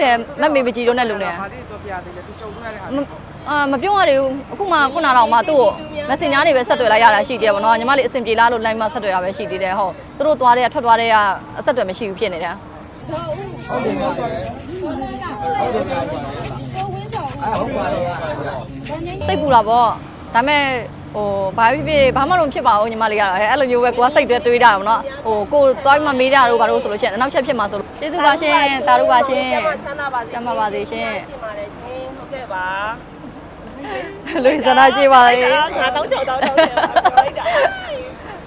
ဟုတ်တယ်မက်မေမကြည်တော့နဲ့လူနေဘာတွေပြောပြသေးလဲသူကြုံတွေ့ရတဲ့ဟာမအာမပြောရသေးဘူးအခုမှခုနတော့မှသူ့ကို messenger နေပဲဆက်သွယ်လိုက်ရတာရှိတယ်ဗောနော်ညီမလေးအဆင်ပြေလားလို့ line မှာဆက်သွယ်ရပဲရှိသေးတယ်ဟုတ်သူတို့သွားတဲ့ထွက်သွားတဲ့ကအဆက်အသွယ်မရှိဘူးဖြစ်နေတာစိတ်ပူတာဗောဒါမဲ့ ဟိုဘာဖြစ်ဖြစ်ဘာမှတော့ဖြစ်ပါဘူးညီမလေးကတော့အဲ့လိုမျိုးပဲကိုကစိတ်တွေတွေးတာဗောနော်ဟိုကိုသွားပြီးမှမေးကြတော့ဘာလို့ဆိုလို့ရှိရင်နောက်ချက်ဖြစ်မှာဆိုလို့ကျေးဇူးပါရှင်တာတို့ပါရှင်ကျမချမ်းသာပါစေကျမ်းမာပါစေရှင်ပြင်ပါတယ်ရှင်ဟုတ်ကဲ့ပါလူစနာကြည့်ပါလေငါတောင်းချောက်တောင်းတောင်းတယ်ပြောလိုက်တာ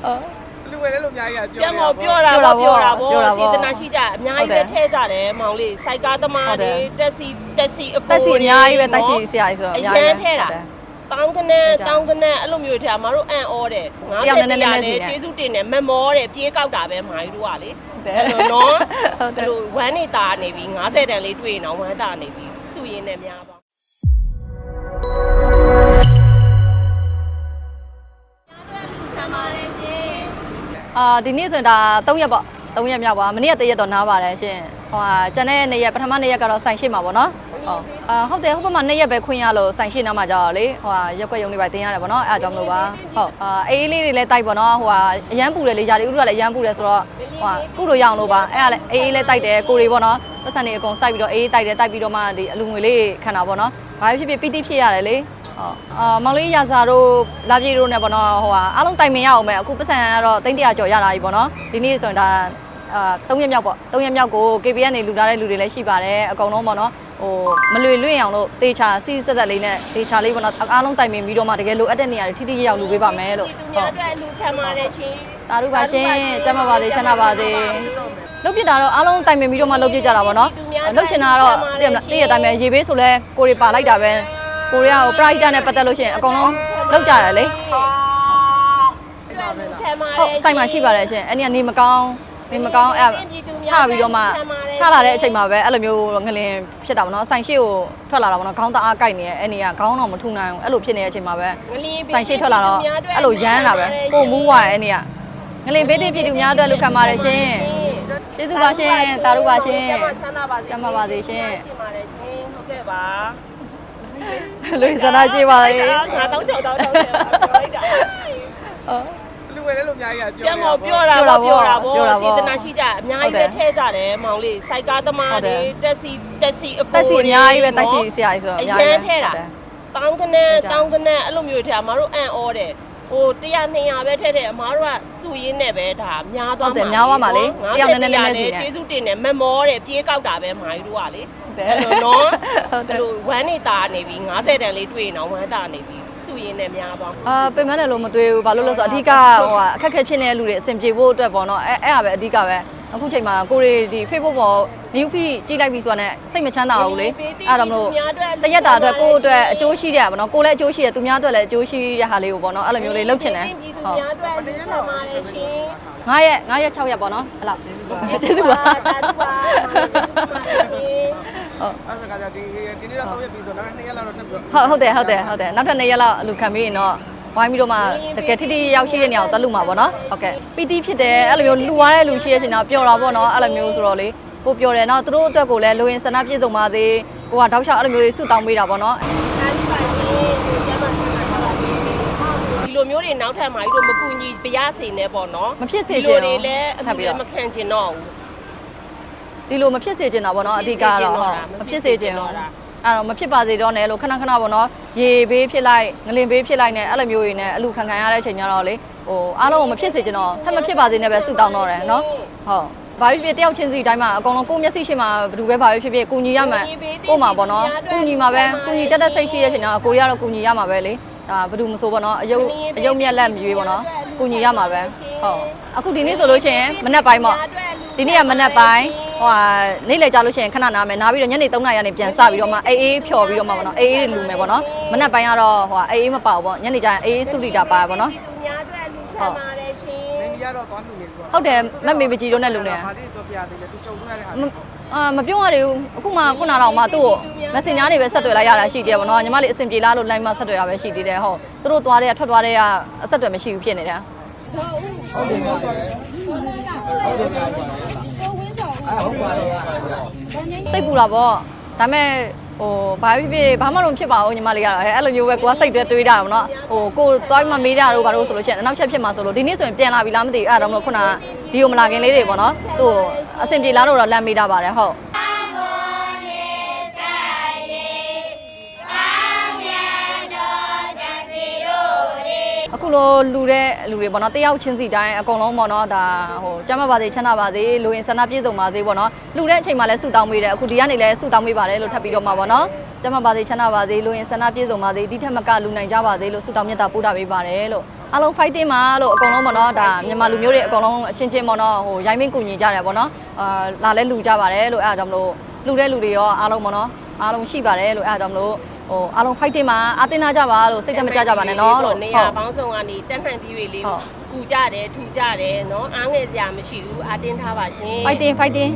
ဟုတ်လူဝဲလဲလို့အများကြီးကကျပြောမပြောတာပေါ့ပြောတာပေါ့စေတနာရှိကြအများကြီးပဲဟုတ်တယ်ထဲကြတယ်မောင်လေးစိုက်ကားသမားဟုတ်တယ်တွေတက်စီတက်စီအတကိုက်စီအများကြီးပဲတက်စီဆရာကြီးဆိုတော့အအများရကြီးန်ထဲတာဟု တ်တယ်တောင်းကနေဟုတ်ကြတောင်းကနေအဲ့လိုမျိုးထဲမှာတို့အန်အောတယ်တယောက်နည်းနည်းနည်းနည်းစီ50နဲ့ကျေးဇူးတင်တယ်မမောတယ်ပြေးကောက်တာပဲမာကြီးတို့ကလေတယ်အဲ့လိုနော်ဟုတ်တယ်အဲ့လိုဝမ်းနေတာနေပြီ90တန်လေးတွေ့ရင်တော့ဝမ်းတာနေပြီစုရင်နဲ့များပါအာဒီနေ့ဆိုရင်ဒါ3ရက်ပေါ့3ရက်မြောက်ပါမနေ့ကတရက်တော့နားပါတယ်ရှင်ဟိုဟာကျန်တဲ့နေ့ရက်ပထမနေ့ရက်ကတော့ဆိုင်ရှိမှာပေါ့နော် ဟုတ်အာဟုတ်တယ်ဟုတ်ပါမှာနေ့ရက်ပဲခွင့်ရလို့ဆိုင်ရှိနားမှာကြာတော့လေဟိုဟာရက်ွက်ရုံတွေပဲတင်ရတယ်ပေါ့နော်အဲ့အကြောင်းမလို့ပါဟုတ်အာအေးအေးလေးတွေလည်းတိုက်ပေါ့နော်ဟိုဟာအရန်ပူတယ်လေຢာတွေဥတို့ကလည်းအရန်ပူတယ်ဆိုတော့ဟိုဟာကုတို့ရအောင်လို့ပါအဲ့ကလည်းအေးအေးလေးတိုက်တယ်ကိုတွေပေါ့နော်ပတ်စံတွေအကုန်စိုက်ပြီးတော့အေးအေးတိုက်တယ်တိုက်ပြီးတော့မှဒီအလူငွေလေးခံတာပေါ့နော်ဘာဖြစ်ဖြစ်ပီတိဖြစ်ရတယ်လေဟုတ်အာမောင်လေးရာစာတို့လာပြေတို့နဲ့ပေါ့နော်ဟိုဟာအားလုံးတိုင်ပင်ရအောင်ပဲအခုပတ်စံကတော့တိတ်တရာကျော်ရတာကြီးပေါ့နော်ဒီနေ့ဆိုရင်ဒါအာ3ရက်မြောက်ပေါ့3ရက်မြောက်ကို KPN နေလူထားတဲ့လူတွေလည်းရှိပါတယ်အကုန်လုံးပေါ့နော် ဟိုမလွေလွင့်အောင်လို့တေချာစီးဆက်ဆက်လေးနဲ့တေချာလေးပေါ့နော်အားလုံးတိုင်ပင်ပြီးတော့မှတကယ်လိုအပ်တဲ့နေရာတွေထိထိရောက်ရောက်လူပေးပါမယ်လို့သူဟုများတ်အတွက်လူခံပါတယ်ရှင်တာရုပါရှင်ကျမ်းပါပါစေချမ်းသာပါစေလုတ်ပြတာတော့အားလုံးတိုင်ပင်ပြီးတော့မှလုတ်ပြကြတာပေါ့နော်လုတ်ချင်တာကတော့တည့်မလားတည့်ရတိုင်းပဲရေဘေးဆိုလဲကိုရီပါလိုက်တာပဲကိုရီးယားကို pride နဲ့ပတ်သက်လို့ရှိရင်အကုန်လုံးလုတ်ကြတယ်လေခံပါတဟုတ်ယ်ဆိုင်မှာရှိပါတယ်ရှင်အဲ့ဒီကနေမကောင်း နေမကောင်းအဲ့ထပြီးတော့မှထလာတဲ့အချိန်မှာပဲအဲ့လိုမျိုးငလင်ဖြစ်တာပေါ့နော်ဆိုင်ရှိကိုထွက်လာတာပေါ့နော်ခေါင်းတအားကိုက်နေရဲ့အဲ့နေကခေါင်းတော့မထူနိုင်ဘူးအဲ့လိုဖြစ်နေတဲ့အချိန်မှာပဲဆိုင်ရှိထွက်လာတော့အဲ့လိုရမ်းလာပဲပို့မူးသွားရဲ့အဲ့နေကငလင်ဘေးတင်ပြည်သူများအတွက်လူခံပါတယ်ရှင်ကျေးဇူးပါရှင်တာရုပါရှင်ကျမချမ်းသာပါစေကျမ်းမာပါစေရှင်ပြင်ပါတယ်ရှင်ဟုတ်ကဲ့ပါလူစနာကြည့်ပါလေငါတောင်းချောက်တောင်းတောင်းတယ်ပြောလိုက်တာလူ ဝဲလဲလို့အများကြီးကကျပြောမပြောတာပေါ့ပြောတာပေါ့ပြောတာပေါ့စေတနာရှိကြအများကြီးပဲထဲကြတယ်မောင်လေးစိုက်ကားသမားဟုတ်တယ်တွေတက်စီတက်စီအကိုတက်စီအများကြီးပဲတက်စီဆရာကြီးဆိုတော့အအများရကြီးန်ပဲထဲတာဟုတ်တယ်တောင်းကနေဟုတ်ကြတောင်းကနေအဲ့လိုမျိုးထဲအမားတို့အန်အောတယ်ဟို100 200ပဲထဲထဲအမားတို့ကစုရင်းနဲ့ပဲဒါများသွားဟုတ်တယ်များသွားမှာလေတယောက်နည်းနည်းနည်းနည်းစီနဲ့ကျေးဇူးတင်တယ်မမောတယ်ပြေးကောက်တာပဲမာကြီးတို့ကလေတယ်အဲ့လိုနော်ဟုတ်တယ်အဲ့လိုဝမ်းနေတာနေပြီ90တန်လေးတွေ့ရင်တော့ဝမ်းတာနေပြီစု ရင်းနဲ့များသွားအာပင်မနဲ့လို့မတွေ့ဘူးဘာလို့လဲဆိုတော့အဓိကဟိုဟာအခက်အခဲဖြစ်နေတဲ့လူတွေအဆင်ပြေဖို့အတွက်ပေါ့နော်အဲအဲ့ဒါပဲအဓိကပဲအခုချိန်မှာကိုရီဒီ Facebook ပေါ် new feed ကြည့်လိုက်ပြီဆိုတာနဲ့စိတ်မချမ်းသာဘူးလေအဲ့ဒါမလို့တရက်တာအတွက်ကိုယ့်အတွက်အကျိုးရှိတယ်ပေါ့နော်ကိုယ်လည်းအကျိုးရှိတယ်သူများအတွက်လည်းအကျိုးရှိတဲ့ဟာလေးကိုပေါ့နော်အဲ့လိုမျိုးလေးလုပ်ချင်တယ်ပြည်သူဟုတ်များအတွက်လူခံပါတယ်ရှင်9ရက်9ရက်6ရက်ပေါ့နော်အဲ့လောက်ကျေးဇူးပါတာတူပါရှင် ဟုတ်အဲ့ဒါကကြဒီဒီနေ့တော့3ရက်ပြီဆိုတော့နောက်2ရက်လောက်တော့ထပ်ပြီးဟုတ်ဟုတ်တယ်ဟုတ်တယ်ဟုတ်တယ်နောက်ထပ်2ရက်လောက်အလူခံပြီးရင်တော့ဝိုင်းပြီးတော့မှတကယ်ထိထိရောက်ရှိတဲ့နေရာကိုတက်လို့မှာပေါ့နော်ဟုတ်ကဲ့ပီတိဖြစ်တယ်အဲ့လိုမျိုးလူသွားတဲ့လူရှိရဲ့ရှင်တော့ပျော်တာပေါ့နော်အဲ့လိုမျိုးဆိုတော့လေကိုပျော်တယ်နော်သူတို့အတွက်ကိုလည်းလိုရင်စန္ဒပြည့်စုံပါစေကိုကတောက်လျှောက်အဲ့လိုမျိုးဆုတောင်းပေးတာပေါ့နော်ဒီလိုမျိုးတွေနောက်ထပ်မှာကြီးတို့မကူညီပြရစေနဲ့ပေါ့နော်မဖြစ်စေဒီချင်လိုဘူးတွေလည်းအထပ်မှုပြီးလည်းတော့မခံချင်တော့ဘူး ဒီလိုမဖြစ်စေချင်တာပေါ့နော်အဓိကတော့ဟုတ်မဖြစ်စေချင်ဘူးအဲ့တော့မဖြစ်ပါစေတော့နဲ့လို့ခဏခဏပေါ့နော်ရေဘေးဖြစ်လိုက်ငလင်ဘေးဖြစ်လိုက်နဲ့အဲ့လိုမျိုးတွေနဲ့အလူခံခံရတဲ့အချိန်ကျတော့လေဟိုအားလုံးကိုမဖြစ်စေချင်တော့ထပ်မဖြစ်ပါစေနဲ့ပဲဆုတောင်းတော့တယ်နော်ဟုတ်ဘာဖြစ်ဖြစ်တယောက်ချင်းစီတိုင်းမှာအကုန်လုံးကိုယ့်မျက်စိရှိမှာဘယ်သူပဲဘာဖြစ်ဖြစ်ကိုညီရမှာကို့မှာပေါ့နော်ကိုညီမှာပဲကိုညီတက်တက်စိတ်ရှိတဲ့အချိန်ကျတော့ကိုရီးယားတော့ကိုညီရမှာပဲလေဒါဘယ်သူမဆိုပေါ့နော်အယုတ်အယုတ်မြက်လက်မြွေးပေါ့နော်ကိုညီရမှာပဲဟုတ်အခုဒီနေ့ဆိုလို့ရှိရင်မနက်ပိုင်းပေါ့ဒီနေ့ကမနက်ပိုင်းဟိုဟာနေ့လည်ကြလို့ရှိရင်ခဏနားမယ်နားပြီးတော့ညနေ3နာရီကနေပြန်စပြီးတော့မှအေးအေးဖြော်ပြီးတော့မှပေါ့နော်အေးအေးလူမယ်ပေါ့နော်မနက်ပိုင်းကတော့ဟိုဟာအေးအေးမပါဘူးပေါ့ညနေကျရင်အေးအေးစုလီတာပါပေါ့နော်များအတွက်လူခံပါတယ်ရှင်နေမီကတော့သွားလူနေပေါ့ဟုတ်တယ်မက်မေမကြည်တော့နဲ့လူနေဘာတွေပြောပြသေးလဲသူကြုံတွေ့ရတဲ့ဟာအာမပြောရသေးဘူးအခုမှခုနတော့မှသူ့ကို messenger နေပဲဆက်သွယ်လိုက်ရတာရှိတယ်ပေါ့နော်ညီမလေးအဆင်ပြေလားလို့ line မှာဆက်သွယ်ရပဲရှိသေးတယ်ဟုတ်သူတို့သွားတဲ့ထွက်သွားတဲ့အဆက်အသွယ်မရှိဘူးဖြစ်နေတာကိုဝင်းဆောင် စိတ်ပူတာပေါ့ဒါပေမဲ့ဟိုဘာဖြစ်ဖြစ်ဘာမှတော့မဖြစ်ပါဘူးညီမလေးကတော့အဲအဲ့လိုမျိုးပဲကိုကစိတ်တွေတွေးတာပေါ့နော်ဟိုကိုသွားပြီးမှမေးကြတော့ဘာလို့ဆိုလို့ရှိရင်နောက်ချက်ဖြစ်မှာဆိုလို့ဒီနေ့ဆိုရင်ပြန်လာပြီလားမသိဘူးအဲ့ဒါတော့မလို့ခုနဒီကိုမလာခင်လေးတွေပေါ့နော်သူ့အဆင်ပြေလားတော့လမ်းမေးတာပါတယ်ဟုတ် အခုလိုလူတဲ့လူတွေပေါ့နော်တယောက်ချင်းစီတိုင်းအကုန်လုံးပေါ့နော်ဒါဟိုကျမ်းမပါစေချမ်းသာပါစေလူရင်ဆန္ဒပြည့်စုံပါစေပေါ့နော်လူတဲ့အချိန်မှာလည်းဆုတောင်းပေးတယ်အခုဒီကနေလည်းဆုတောင်းပေးပါတယ်လို့ထပ်ပြီးတော့မှာပေါ့နော်ကျမ်းမပါစေချမ်းသာပါစေလူရင်ဆန္ဒပြည့်စုံပါစေဒီထက်မကလူနိုင်ကြပါစေလို့ဆုတောင်းမြတ်တာပို့တာပေးပါတယ်လို့အားလုံး fighting ပါလို့အကုန်လုံးပေါ့နော်ဒါမြန်မာလူမျိုးတွေအကုန်လုံးအချင်းချင်းပေါ့နော်ဟိုရိုင်းမင်းကူညီကြတယ်ပေါ့နော်အာလာလဲလူကြပါတယ်လို့အဲ့ဒါကြောင့်မလို့လူတဲ့လူတွေရောအားလုံးပေါ့နော်အားလုံးရှိပါတယ်လို့အဲ့ဒါကြောင့်မလို့ ဟိုအားလုံး fighting ပါအတင်းနာကြပါလို့စိတ်တမကြကြပါနဲ့နော်လို့နေဟုရာတ်ပေါင်းစုံကနေတက်နှံသီးတွေလေးဟုတ်ကူကြတယ်ထူကြတယ်နော်အားငယ်စရာမရှိဘူးအတင်းထားပါရှင် fighting fighting